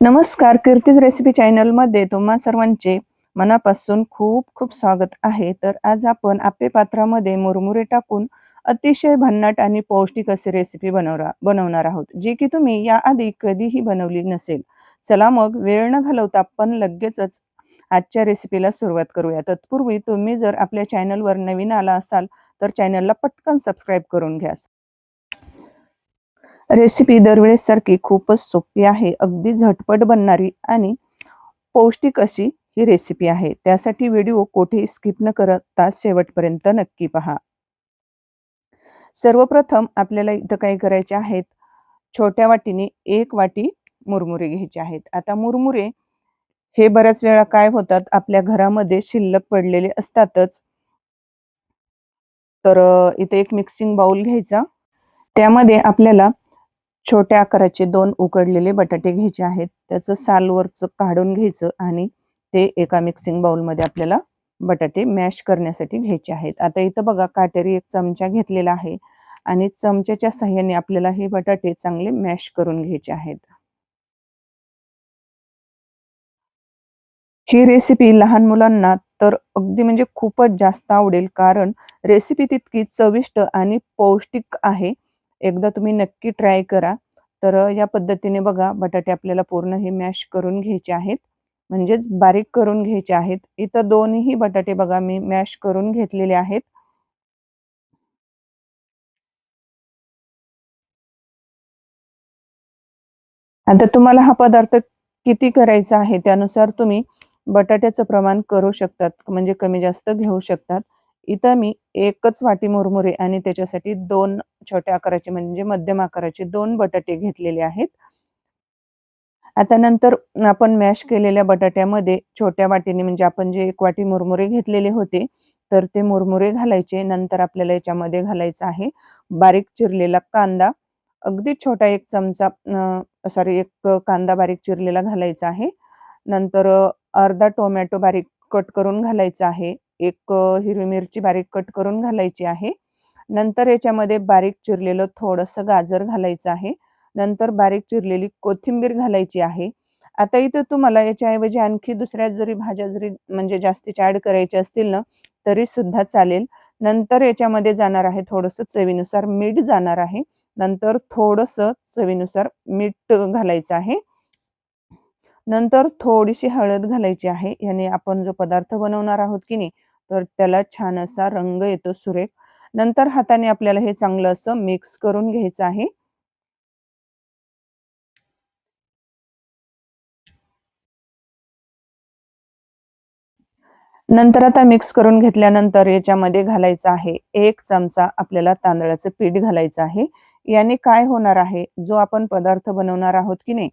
नमस्कार कीर्तीज रेसिपी चॅनलमध्ये तुम्हा सर्वांचे मनापासून खूप खूप स्वागत आहे. तर आज आपण आपे पात्रामध्ये मुरमुरे टाकून अतिशय भन्नाट आणि पौष्टिक असे रेसिपी बनवरा बनवणार आहोत जी की तुम्ही याआधी कधीही बनवली नसेल. चला मग वेळ न घालवता आपण लगेचच आजच्या रेसिपीला सुरुवात करूया. तत्पूर्वी तुम्ही जर आपल्या चॅनलवर नवीन आला असाल तर चॅनलला पटकन सबस्क्राईब करून घ्या. रेसिपी दरवेळेसारखी खूपच सोपी आहे. अगदी झटपट बनणारी आणि पौष्टिक अशी ही रेसिपी आहे. त्यासाठी व्हिडिओ कोठेही स्किप न करता शेवटपर्यंत नक्की पहा. सर्वप्रथम आपल्याला इथं काय करायचे आहेत? छोट्या वाटीने एक वाटी मुरमुरे घ्यायचे आहेत. आता मुरमुरे हे बऱ्याच वेळा काय होतात? आपल्या घरामध्ये शिल्लक पडलेले असतातच. तर इथे एक मिक्सिंग बाउल घ्यायचा. त्यामध्ये आपल्याला छोट्या आकाराचे दोन उकडलेले बटाटे घ्यायचे आहेत. त्याचं सालवरचं काढून घ्यायचं आणि ते एका मिक्सिंग बाउलमध्ये आपल्याला बटाटे मॅश करण्यासाठी घ्यायचे आहेत. आता इथं बघा काटेरी एक चमचा घेतलेला आहे आणि चमच्याच्या साह्याने आपल्याला हे बटाटे चांगले मॅश करून घ्यायचे आहेत. ही रेसिपी लहान मुलांना तर अगदी म्हणजे खूपच जास्त आवडेल कारण रेसिपी तितकी चविष्ट आणि पौष्टिक आहे. एकदा तुम्ही नक्की ट्राय करा. तर या पद्धतीने बघा बटाटे आपल्याला पूर्ण हे मॅश करून घ्यायचे आहेत. म्हणजेच बारीक करून घ्यायचे आहेत. इथं दोन्ही बटाटे बघा मी मॅश करून घेतलेले आहेत. आता तुम्हाला हा पदार्थ किती करायचा आहे त्यानुसार तुम्ही बटाट्याचं प्रमाण करू शकतात. म्हणजे कमी जास्त घेऊ शकतात. इथं मी एकच वाटी मुरमुरे आणि त्याच्यासाठी दोन छोट्या आकाराचे म्हणजे मध्यम आकाराचे दोन बटाटे घेतलेले आहेत. आता नंतर आपण मॅश केलेल्या बटाट्यामध्ये छोट्या वाटीने म्हणजे आपण जे एक वाटी मुरमुरे घेतलेले होते तर ते मुरमुरे घालायचे. नंतर आपल्याला याच्यामध्ये घालायचं आहे बारीक चिरलेला कांदा. अगदी छोटा एक चमचा सॉरी एक कांदा बारीक चिरलेला घालायचा आहे. नंतर अर्धा टोमॅटो बारीक कट करून घालायचा आहे. एक हिरवी मिरची बारीक कट करून घालायची आहे. नंतर याच्यामध्ये बारीक चिरलेलं थोडंसं गाजर घालायचं आहे. नंतर बारीक चिरलेली कोथिंबीर घालायची आहे. आता इथं तुम्हाला याच्याऐवजी आणखी दुसऱ्या जरी भाज्या जरी म्हणजे जास्तीच्या ऍड करायच्या असतील ना तरी सुद्धा चालेल. नंतर याच्यामध्ये जाणार आहे थोडंसं चवीनुसार मीठ जाणार आहे. नंतर थोडंसं चवीनुसार मीठ घालायचं आहे. नंतर थोडीशी हळद घालायची आहे. याने आपण जो पदार्थ बनवणार आहोत की नाही तर त्याला छान असा रंग येतो सुरेख. नंतर हाताने आपल्याला हे चांगलं असं मिक्स करून घ्यायचं आहे. नंतर आता मिक्स करून घेतल्यानंतर याच्यामध्ये घालायचं आहे एक चमचा आपल्याला तांदळाचं पीठ घालायचं आहे. याने काय होणार आहे? जो आपण पदार्थ बनवणार आहोत की नाही?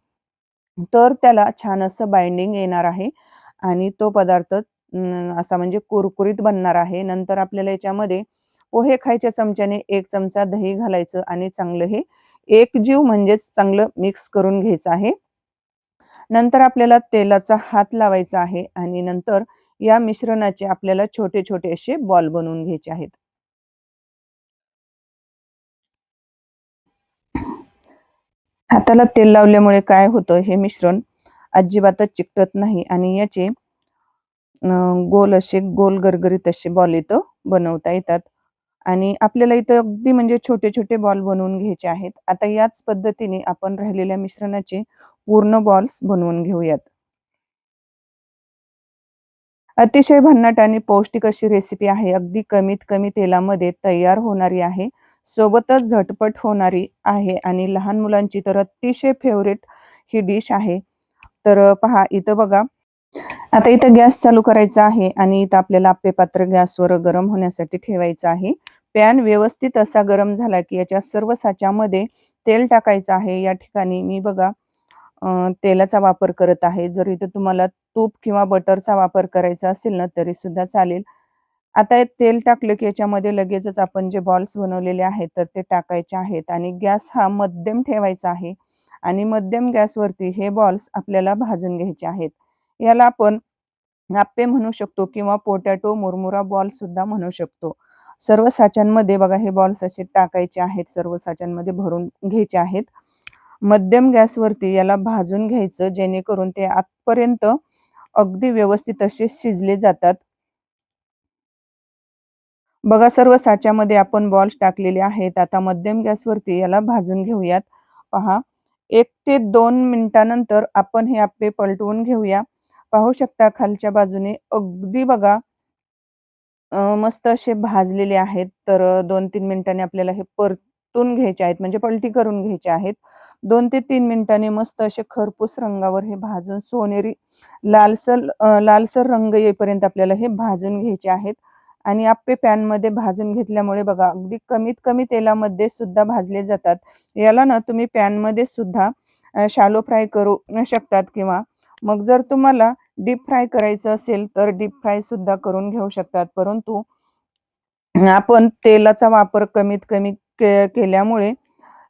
तर त्याला छान असं बाइंडिंग येणार आहे आणि तो पदार्थ असा म्हणजे कुरकुरीत बनणार आहे. नंतर आपल्याला याच्यामध्ये पोहे खायच्या चमच्याने एक चमचा दही घालायचं आणि चांगलं हे एक जीव म्हणजेच चांगलं मिक्स करून घ्यायचं आहे. नंतर आपल्याला तेलाचा हात लावायचा आहे आणि नंतर या मिश्रणाचे आपल्याला छोटे छोटे असे बॉल बनवून घ्यायचे आहेत. हाताला तेल लावल्यामुळे काय होतं? हे मिश्रण अजिबातच चिकटत नाही आणि याचे गोल असे गोल गरगरीत असे बॉल इथं बनवता येतात. आणि आपल्याला इथं अगदी म्हणजे छोटे छोटे बॉल बनवून घ्यायचे आहेत. आता याच पद्धतीने आपण राहिलेल्या मिश्रणाचे पूर्ण बॉल्स बनवून घेऊयात. अतिशय भन्नाट आणि पौष्टिक अशी रेसिपी आहे. अगदी कमीत कमी तेलामध्ये तयार होणारी आहे. सोबतच झटपट होणारी आहे आणि लहान मुलांची तर अतिशय फेवरेट ही डिश आहे. तर पहा इथं बघा. आता इथं गॅस चालू करायचा आहे आणि इथं आपल्याला आप्पे पात्र गॅसवर गरम होण्यासाठी ठेवायचं आहे. पॅन व्यवस्थित असा गरम झाला की याच्या सर्व साच्यामध्ये तेल टाकायचं आहे. या ठिकाणी मी बघा तेलाचा वापर करत आहे. जर इथं तुम्हाला तूप किंवा बटरचा वापर करायचा असेल ना तरी सुद्धा चालेल. आता तेल टाकलं की याच्यामध्ये लगेचच आपण जे बॉल्स बनवलेले आहेत तर ते टाकायचे आहेत आणि गॅस हा मध्यम ठेवायचा आहे. आणि मध्यम गॅसवरती हे बॉल्स आपल्याला भाजून घ्यायचे आहेत. याला आपण आप्पे म्हणू शकतो किंवा पोटॅटो मुरमुरा बॉल सुद्धा म्हणू शकतो. सर्व साच्यांमध्ये बघा हे बॉल्स असे टाकायचे आहेत सर्व साच्यांमध्ये भरून घ्यायचे आहेत. मध्यम गॅसवरती याला भाजून घ्यायचं जेणेकरून ते आतपर्यंत अगदी व्यवस्थित असे शिजले जातात. बघा सर्व साच्यामध्ये आपण बॉल्स टाकलेले आहेत. आता मध्यम गॅसवरती याला भाजून घेऊयात. पहा एक ते दोन मिनिटानंतर आपण हे आपे पलटवून घेऊया. पाहू शकता खालच्या बाजूने. अगदी बघा. मस्त असे भाजलेले आहेत. तर दोन तीन मिनिटांनी आपल्याला हे परतून घ्यायचे आहेत. म्हणजे पलटी करून घ्यायचे आहेत. दोन ते तीन मिनिटांनी मस्त असे खरपूस रंगावर हे भाजून सोनेरी लालसर लालसर रंग येईपर्यंत आपल्याला हे भाजून घ्यायचे आहेत. आणि आप्पे पॅनमध्ये भाजून घेतल्यामुळे बघा अगदी कमीत कमी तेलामध्ये सुद्धा भाजले जातात. याला ना तुम्ही पॅनमध्ये सुद्धा शालो फ्राय करू शकतात किंवा मग जर तुम्हाला डीप फ्राय करायचं असेल तर डीप फ्राय सुद्धा करून घेऊ शकतात. परंतु आपण तेलाचा वापर कमीत कमी केल्यामुळे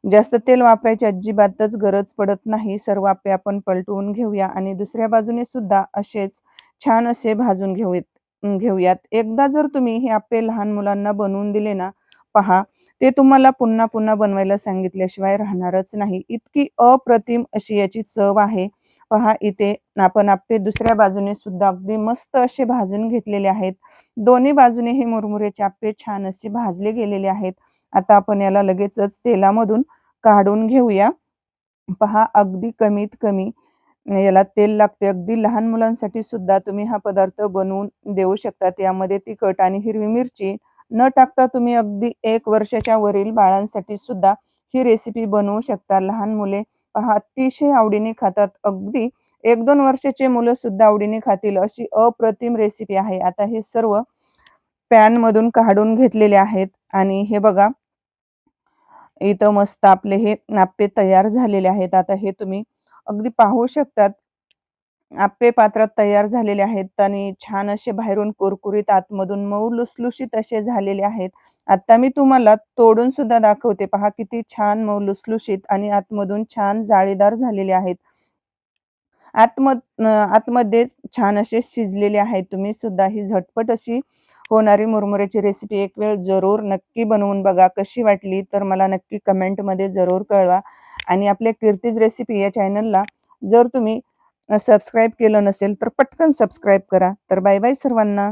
जास्त तेल वापरायची अजिबातच गरज पडत नाही. सर्व आपे आपण पलटवून घेऊया आणि दुसऱ्या बाजूने सुद्धा असेच छान असे भाजून घेऊयात घेऊयात. एकदा जर तुम्ही हे आपे लहान मुलांना बनवून दिले ना पहा. ते तुम्हाला पुन्हा पुन्हा बनवायला सांगितल्याशिवाय राहणारच नाही. इतकी अप्रतिम अशी याची चव आहे. पहा इथे आपण आपले दुसऱ्या बाजूने सुद्धा अगदी मस्त असे भाजून घेतलेले आहेत. दोन्ही बाजूने हे मुरमुरेचे आपले छान असे भाजले गेलेले आहेत. आता आपण याला लगेचच तेलामधून काढून घेऊया. पहा अगदी कमीत कमी. याला तेल लागते. अगदी लहान मुलांसाठी सुद्धा तुम्ही हा पदार्थ बनवून देऊ शकतात यामध्ये तिखट आणि हिरवी मिरची न टाकता तुम्ही अगदी एक वर्षाच्या वरील बाळांसाठी सुद्धा ही रेसिपी बनवू शकता. लहान मुले पहा अतिशय आवडीने खातात. अगदी एक दोन वर्षाचे मुलं सुद्धा आवडीने खातील अशी अप्रतिम रेसिपी आहे. आता हे सर्व पॅन मधून काढून घेतलेले आहेत आणि हे बघा इथं मस्त आपले हे नाप्पे तयार झालेले आहेत. आता हे तुम्ही अगदी पाहू शकतात. आप्पे पात्रात तयार झालेले आहेत आणि छान असे बाहेरून कुरकुरीत आतमधून मऊ लुसलुशीत असे झालेले आहेत. आता मी तुम्हाला तोडून सुद्धा दाखवते. पहा किती छान मऊ लुसलुशीत आणि आतमधून छान जाळीदार झालेले आहेत. आतम आतमध्ये छान असे शिजलेले आहेत. तुम्ही सुद्धा ही झटपट अशी होणारी मुरमुऱ्याची रेसिपी एक वेळ जरूर नक्की बनवून बघा. कशी वाटली तर मला नक्की कमेंटमध्ये जरूर कळवा. आणि आपल्या कीर्तीज रेसिपी या चॅनलला जर तुम्ही सबस्क्राईब केलं नसेल तर पटकन सबस्क्राईब करा. तर बाय बाय सर्वांना.